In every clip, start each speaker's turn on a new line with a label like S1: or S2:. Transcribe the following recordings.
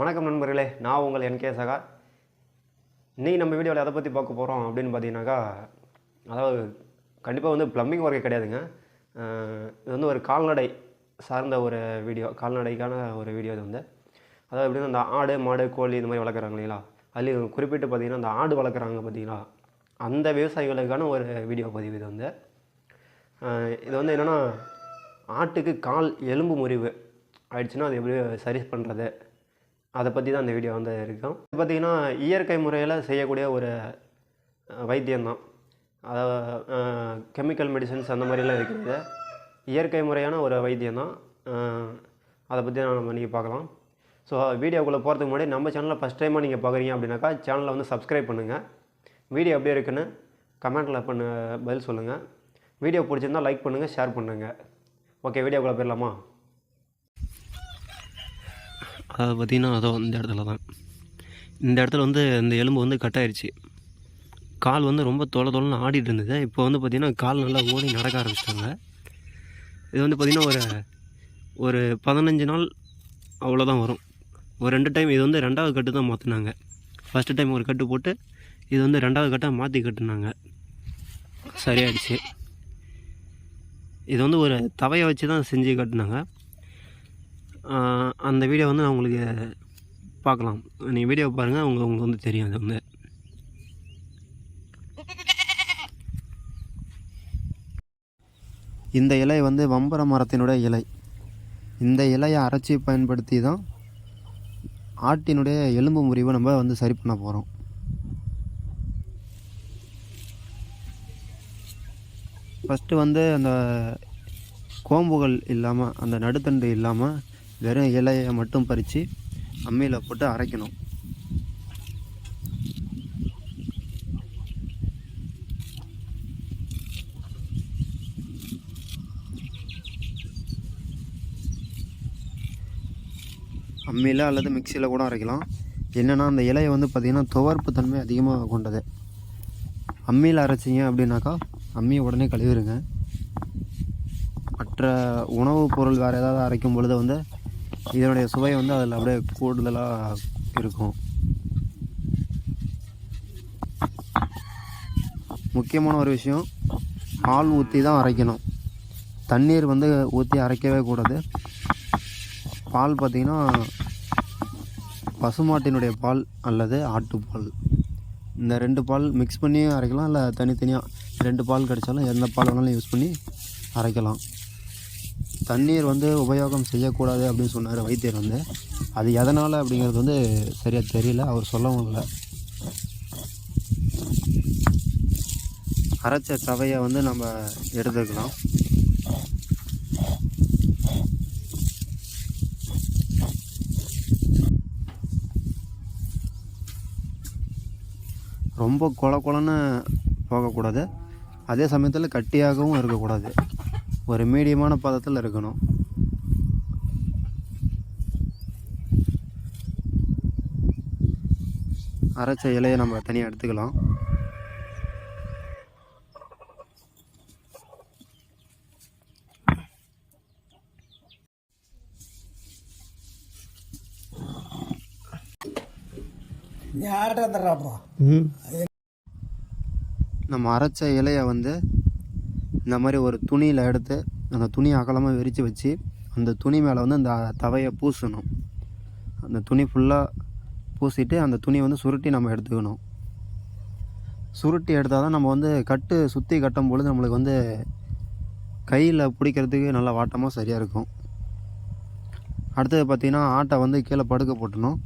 S1: வணக்கம் நண்பர்களே நான் உங்கள் என்கே சகா இன்றைக்கி நம்ம வீடியோவில் எதை பற்றி பார்க்க போகிறோம் அப்படின்னு பார்த்தீங்கன்னாக்கா அதாவது கண்டிப்பாக வந்து ப்ளம்பிங் ஒர்க்கே கிடையாதுங்க. இது வந்து ஒரு கால்நடை சார்ந்த ஒரு வீடியோ கால்நடைக்கான ஒரு வீடியோ இது வந்து. அதாவது எப்படின்னா அந்த ஆடு மாடு கோழி இந்த மாதிரி வளர்க்குறாங்க இல்லைங்களா அதுலேயும் குறிப்பிட்டு பார்த்தீங்கன்னா அந்த ஆடு வளர்க்குறாங்க பார்த்தீங்களா? அந்த விவசாயிகளுக்கான ஒரு வீடியோ பதிவு இது வந்து. இது வந்து என்னென்னா ஆட்டுக்கு கால் எலும்பு முறிவு ஆயிடுச்சுன்னா அது எப்படி சரி பண்ணுறது அதை பற்றி தான் இந்த வீடியோ வந்து இருக்கும் இது பார்த்திங்கன்னா இயற்கை முறையில் செய்யக்கூடிய ஒரு வைத்தியம்தான். அதாவது கெமிக்கல் மெடிசன்ஸ் அந்த மாதிரிலாம் இருக்கிறது இயற்கை முறையான ஒரு வைத்தியம்தான். தான் அதை பற்றி தான் நம்ம இன்றைக்கி பார்க்கலாம். ஸோ வீடியோக்குள்ளே போகிறதுக்கு முன்னாடி நம்ம சேனலில் ஃபஸ்ட் டைமாக நீங்கள் பார்க்குறீங்க அப்படின்னாக்கா சேனலை வந்து சப்ஸ்கிரைப் பண்ணுங்கள் வீடியோ எப்படி இருக்குன்னு கமெண்ட்டில் பண்ண பதில் சொல்லுங்கள் வீடியோ பிடிச்சிருந்தா லைக் பண்ணுங்கள் ஷேர் பண்ணுங்கள் ஓகே வீடியோக்குள்ளே போயிடலாமா?
S2: அதை பார்த்தீங்கன்னா அதோ இந்த இடத்துல தான். இந்த இடத்துல வந்து இந்த எலும்பு வந்து கட் ஆயிடுச்சு கால் வந்து ரொம்ப தொலை தொலைன்னு ஆடிட்டு இருந்தது. இப்போ வந்து பார்த்திங்கன்னா கால் நல்லா ஓடி நடக்க ஆரம்பிச்சிட்டாங்க. இது வந்து பார்த்திங்கன்னா ஒரு ஒரு பதினஞ்சு நாள் அவ்வளோதான் வரும். ஒரு ரெண்டு டைம் இது வந்து ரெண்டாவது கட்டு தான் மாற்றினாங்க ஃபஸ்ட்டு டைம் ஒரு கட்டு போட்டு இது வந்து ரெண்டாவது கட்டாக மாற்றி கட்டுனாங்க. சரியாயிடுச்சு. இது வந்து ஒரு தவையை வச்சு தான் செஞ்சு கட்டினாங்க. அந்த வீடியோ வந்து நான் உங்களுக்கு பார்க்கலாம். நீங்கள் வீடியோ பாருங்கள் உங்க உங்களுக்கு வந்து தெரியும் அது வந்து.
S3: இந்த இலை வந்து வம்பர மரத்தினுடைய இலை. இந்த இலையை அரைச்சி பயன்படுத்தி தான் ஆட்டினுடைய எலும்பு முறிவை நம்ம வந்து சரி பண்ண போகிறோம் ஃபஸ்ட்டு வந்து அந்த கோம்புகள் இல்லாமல் அந்த நடுத்தண்டு இல்லாமல் வெறும் இலையை மட்டும் பறித்து அம்மியில் போட்டு அரைக்கணும். அம்மியில் அல்லது மிக்சியில் கூட அரைக்கலாம். என்னென்னா அந்த இலையை வந்து பார்த்திங்கன்னா துவர்ப்பு தன்மை அதிகமாக கொண்டது. அம்மியில் அரைச்சிங்க அப்படின்னாக்கா அம்மியை உடனே கழுவிடுங்க மற்ற உணவுப் பொருள் வேறு ஏதாவது அரைக்கும் பொழுது வந்து இதனுடைய சுவை வந்து அதில் அப்படியே கூடுதலாக இருக்கும். முக்கியமான ஒரு விஷயம் பால் ஊற்றி தான் அரைக்கணும். தண்ணீர் வந்து ஊற்றி அரைக்கவே கூடாது. பால் பார்த்திங்கன்னா பசுமாட்டினுடைய பால் அல்லது ஆட்டுப்பால் இந்த ரெண்டு பால் மிக்ஸ் பண்ணியும் அரைக்கலாம் இல்லை தனித்தனியாக ரெண்டு பால் கிடைச்சாலும் எந்த பால் வேணாலும் யூஸ் பண்ணி அரைக்கலாம். தண்ணீர் வந்து உபயோகம் செய்யக்கூடாது அப்படின்னு சொன்னார் வைத்தியர் வந்து. அது எதனால் அப்படிங்கிறது வந்து சரியாக தெரியல அவர் சொல்லவும் இல்லை. அரைச்ச தவையை வந்து நம்ம எடுத்துக்கலாம். ரொம்ப கொல கொலன்னு போகக்கூடாது. அதே சமயத்தில் கட்டியாகவும் இருக்கக்கூடாது. ஒரு மீடியமான பதத்தில் இருக்கணும். அரைச்ச இலையை நம்ம தனியாக எடுத்துக்கலாம். நம்ம அரைச்ச இலையை வந்து இந்த மாதிரி ஒரு துணியில் எடுத்து அந்த துணியை அகலமாக விரித்து வச்சு அந்த துணி மேலே வந்து அந்த தவையை பூசணும். அந்த துணி ஃபுல்லாக பூசிட்டு அந்த துணியை வந்து சுருட்டி நம்ம எடுத்துக்கணும். சுருட்டி எடுத்தால் தான் நம்ம வந்து கட்டு சுற்றி கட்டும் பொழுது நம்மளுக்கு வந்து கையில் பிடிக்கிறதுக்கு நல்லா வாட்டமாக சரியாக இருக்கும். அடுத்தது பார்த்திங்கன்னா ஆட்டை வந்து கீழே படுக்க போட்டணும்.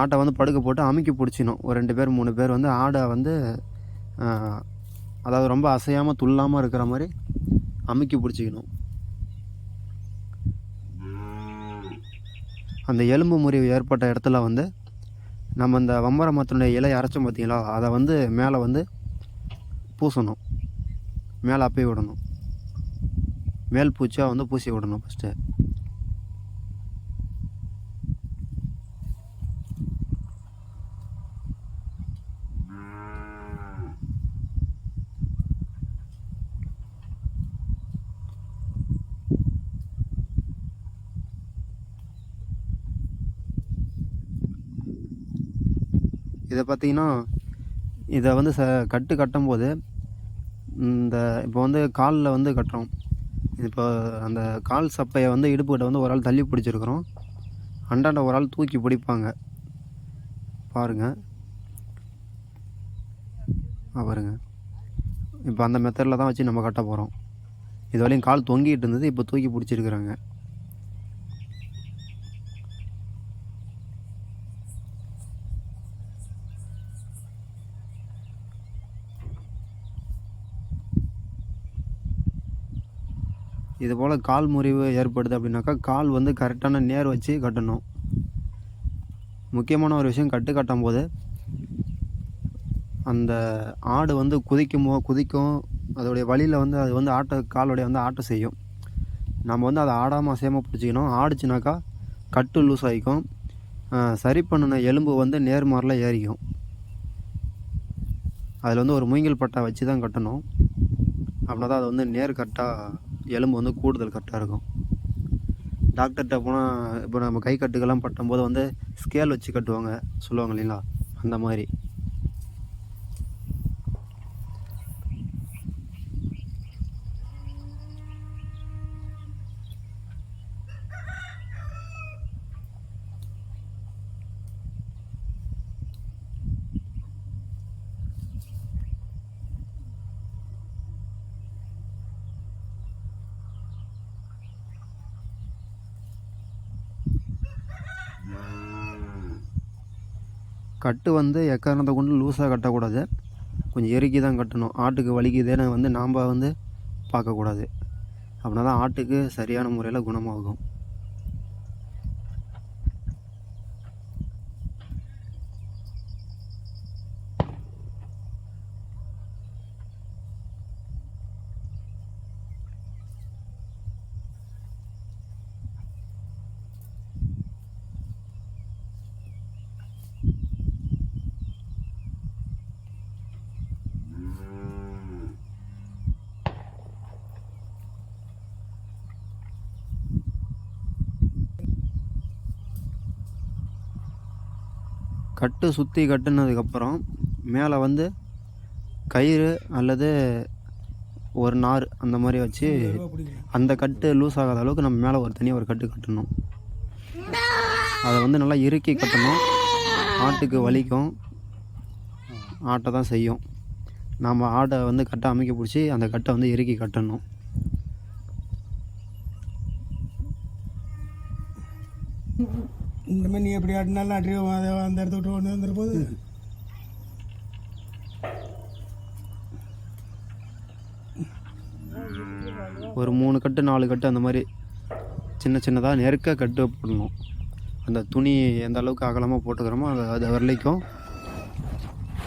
S3: ஆட்டை வந்து படுக்க போட்டு அமுக்கி பிடிச்சினோம் ஒரு ரெண்டு பேர் மூணு பேர் வந்து ஆடை வந்து அதாவது ரொம்ப அசையாமல் துல்லாமல் இருக்கிற மாதிரி அமுக்கி பிடிச்சிக்கணும். அந்த எலும்பு முறிவு ஏற்பட்ட இடத்துல வந்து நம்ம இந்த வம்பர மரத்தினுடைய இலை அரைச்சோம் பார்த்தீங்களா? அதை வந்து மேலே வந்து பூசணும். மேலே அப்பி விடணும். மேல் பூச்சியாக வந்து பூசி விடணும் ஃபஸ்ட்டு இதை பார்த்தீங்கன்னா இதை வந்து ச கட்டு கட்டும்போது இந்த இப்போ வந்து காலில் வந்து கட்டுறோம். இப்போ அந்த கால் சப்பையை வந்து இடுப்புக்கிட்ட வந்து ஒரு ஆள் தள்ளி பிடிச்சிருக்கிறோம். அண்டாண்ட ஒரு ஆள் தூக்கி பிடிப்பாங்க. பாருங்கள் ஆ பாருங்க. இப்போ அந்த மெத்தடில் தான் வச்சு நம்ம கட்ட போகிறோம் இது வரையும் கால் தொங்கிட்டு இருந்தது இப்போ தூக்கி பிடிச்சிருக்கிறாங்க. இது போல் கால் முறிவு ஏற்படுது அப்படின்னாக்கா கால் வந்து கரெக்டான நேர் வச்சு கட்டணும். முக்கியமான ஒரு விஷயம் கட்டு கட்டும் போது அந்த ஆடு வந்து குதிக்குமோ குதிக்கும் அதோடைய வழியில் வந்து அது வந்து ஆட்ட காலோடைய வந்து ஆட்ட செய்யும். நம்ம வந்து அதை ஆடாமல் அசையாமல் பிடிச்சிக்கணும். ஆடிச்சுனாக்கா கட்டு லூஸ் ஆகிக்கும். சரி பண்ணின எலும்பு வந்து நேர்மாரில் ஏறிக்கும். அதில் வந்து ஒரு மூங்கில் பட்டை வச்சு தான் கட்டணும். அப்படின்னா தான் அது வந்து நேர் கரெக்டாக எலும்பு வந்து கூடுதல் கரெக்டாக இருக்கும். டாக்டர்கிட்ட போனால் இப்போ நம்ம கை கட்டுக்கெல்லாம் பட்டும்போது வந்து ஸ்கேல் வச்சு கட்டுவாங்க சொல்லுவாங்க இல்லைங்களா? அந்த மாதிரி. கட்டு வந்து எக்காரணத்தை கொண்டு லூஸாக கட்டக்கூடாது. கொஞ்சம் இறுக்கி தான் கட்டணும். ஆட்டுக்கு வலிக்குதுன்னு வந்து நாம் வந்து பார்க்கக்கூடாது. அப்படின்னா தான் ஆட்டுக்கு சரியான முறையில் குணமாகும். கட்டு சுற்றி கட்டுனதுக்கப்புறம் மேலே வந்து கயிறு அல்லது ஒரு நார் அந்த மாதிரி வச்சு அந்த கட்டு லூஸ் ஆகாத அளவுக்கு நம்ம மேலே ஒரு தனியாக ஒரு கட்டு கட்டணும். அதை வந்து நல்லா இறுக்கி கட்டணும். ஆட்டுக்கு வலிக்கும். ஆட்டை தான் செய்யும். நாம் ஆட்டை வந்து கட்டை அமைக்க பிடிச்சி அந்த கட்டை வந்து இறுக்கி கட்டணும்.
S4: இந்த மாதிரி நீ எப்படி ஆட்டினாலும் ஆட்டி அந்த இடத்த விட்டு ஒன்று வந்துட போது.
S3: ஒரு மூணு கட்டு நாலு கட்டு அந்த மாதிரி சின்ன சின்னதாக நெருக்க கட்டு போடணும். அந்த துணி எந்த அளவுக்கு அகலமாக போட்டுக்கிறோமோ அது அது வரலைக்கும்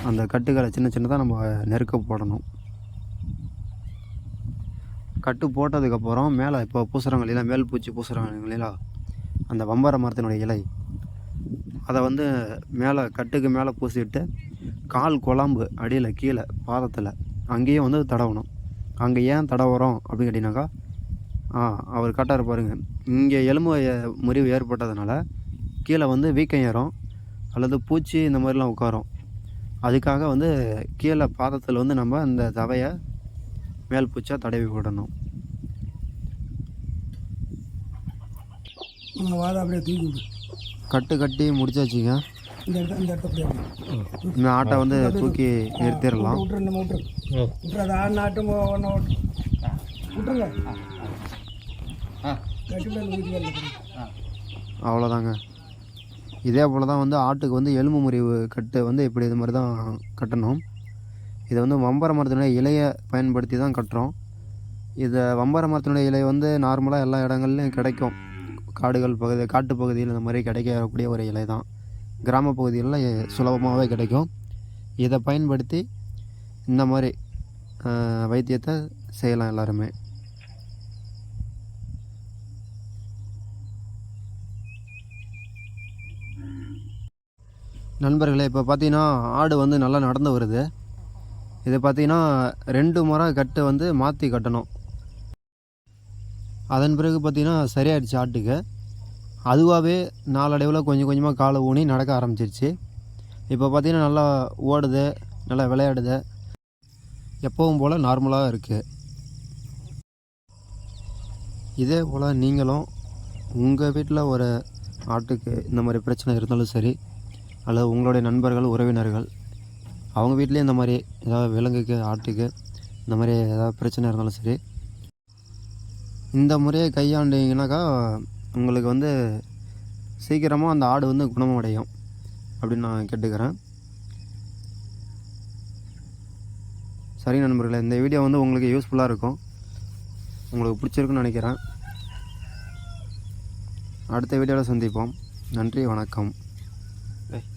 S3: அந்த கட்டுகளை சின்ன சின்னதாக நம்ம நெருக்க போடணும். கட்டு போட்டதுக்கப்புறம் மேலே இப்போ பூசுகிறாங்க இல்லையா மேல் பூச்சி பூசுகிறாங்க இல்லைங்களா? அந்த வம்பார மரத்தினுடைய இலை. அதை வந்து மேலே கட்டுக்கு மேலே பூசிட்டு கால் குழம்பு அடியில் கீழே பாதத்தில் அங்கேயும் வந்து தடவணும். அங்கே ஏன் தடவுறோம் அப்படின்னு கேட்டிங்கனாக்கா ஆ அவர் கட்டார் பாருங்கள் இங்கே எலும்பு முறிவு ஏற்பட்டதுனால கீழே வந்து வீக்கம் ஏறும் அல்லது பூச்சி இந்த மாதிரிலாம் உட்காரும். அதுக்காக வந்து கீழே பாதத்தில் வந்து நம்ம அந்த தவையை மேல் பூச்சா தடவி விடணும்
S4: உங்கள் வாதம் அப்படியே தூக்கி விடு.
S3: கட்டு கட்டி முடிச்சாச்சுங்க.
S4: இந்த இடத்த இந்த இடத்த அப்படியே.
S3: இந்த ஆட்டை வந்து தூக்கி நிறுத்திடலாம்
S4: விட்டுரு நம்ம விட்டுரு விட்டுரு அதை ஆடு நாட்டு ஒன்று ஊற்றி வரல
S3: அவ்வளோதாங்க. இதே போல் தான் வந்து ஆட்டுக்கு வந்து எலும்பு முறிவு கட்டு வந்து இப்படி இது மாதிரி தான் கட்டணும். இதை வந்து வம்பர மரத்தினுடைய இலையை பயன்படுத்தி தான் கட்டுறோம். இதை வம்பர மரத்தினுடைய இலை வந்து நார்மலாக எல்லா இடங்கள்லையும் கிடைக்கும். காடுகள் பகுதி காட்டு பகுதியில் இந்த மாதிரி கிடைக்கக்கூடிய ஒரு இலை தான். கிராம பகுதிகளில் சுலபமாகவே கிடைக்கும். இதை பயன்படுத்தி இந்த மாதிரி வைத்தியத்தை செய்யலாம் எல்லாருமே. நண்பர்களே இப்போ பார்த்தீங்கன்னா ஆடு வந்து நல்லா நடந்து வருது. இது பார்த்தீங்கன்னா ரெண்டு முறை கட்டு வந்து மாற்றி கட்டணும். அதன் பிறகு பார்த்திங்கன்னா சரியாயிடுச்சு ஆட்டுக்கு. அதுவாகவே நாளடைவில் கொஞ்சம் கொஞ்சமாக காலை ஊனி நடக்க ஆரம்பிச்சிருச்சு. இப்போ பார்த்திங்கன்னா நல்லா ஓடுது நல்லா விளையாடுது. எப்பவும் போல் நார்மலாக இருக்குது இதே போல் நீங்களும் உங்கள் வீட்டில் ஒரு ஆட்டுக்கு இந்த மாதிரி பிரச்சனை இருந்தாலும் சரி அல்லது உங்களுடைய நண்பர்கள் உறவினர்கள் அவங்க வீட்லேயும் இந்த மாதிரி ஏதாவது விலங்குக்கு ஆட்டுக்கு இந்த மாதிரி ஏதாவது பிரச்சனை இருந்தாலும் சரி இந்த முறையை கையாண்டிங்கனாக்கா உங்களுக்கு வந்து சீக்கிரமாக அந்த ஆடு வந்து குணமடையும் அப்படின்னு நான் கேட்டுக்கிறேன். சரி நண்பர்களே இந்த வீடியோ வந்து உங்களுக்கு யூஸ்ஃபுல்லாக இருக்கும். உங்களுக்கு பிடிச்சிருக்குன்னு நினைக்கிறேன். அடுத்த வீடியோவில் சந்திப்போம். நன்றி வணக்கம்.
S2: ஏய்,